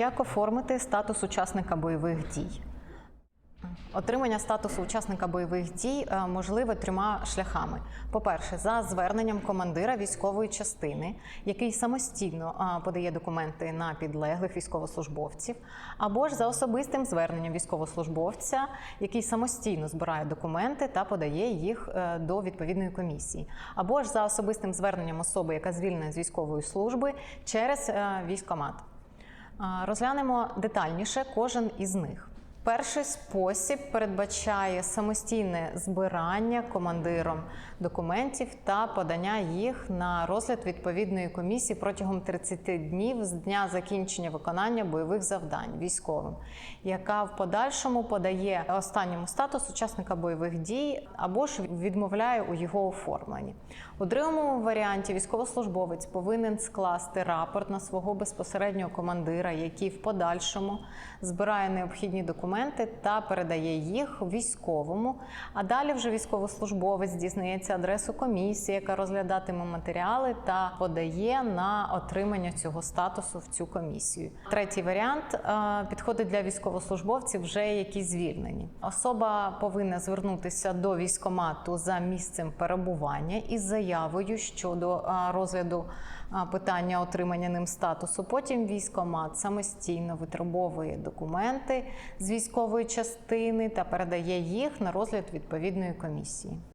Як оформити статус учасника бойових дій? Отримання статусу учасника бойових дій е, можливе трьома шляхами: по-перше, за зверненням командира військової частини, який самостійно е, подає документи на підлеглих військовослужбовців, або ж за особистим зверненням військовослужбовця, який самостійно збирає документи та подає їх е, до відповідної комісії, або ж за особистим зверненням особи, яка звільнена з військової служби через військомат. Розглянемо детальніше кожен із них. Перший спосіб передбачає самостійне збирання командиром документів та подання їх на розгляд відповідної комісії протягом 30 днів з дня закінчення виконання бойових завдань військовим, яка в подальшому подає останньому статус учасника бойових дій або ж відмовляє у його оформленні. У другому варіанті військовослужбовець повинен скласти рапорт на свого безпосереднього командира, який в подальшому збирає необхідні документи та передає їх військовому. А далі вже військовослужбовець дізнається адресу комісії, яка розглядатиме матеріали та подає на отримання цього статусу в цю комісію. Третій варіант е, підходить для військовослужбовців, вже які звільнені. Особа повинна звернутися до військомату за місцем перебування із заявою щодо е, розгляду е, питання отримання ним статусу. Потім військомат самостійно витребовує документи військової частини та передає їх на розгляд відповідної комісії.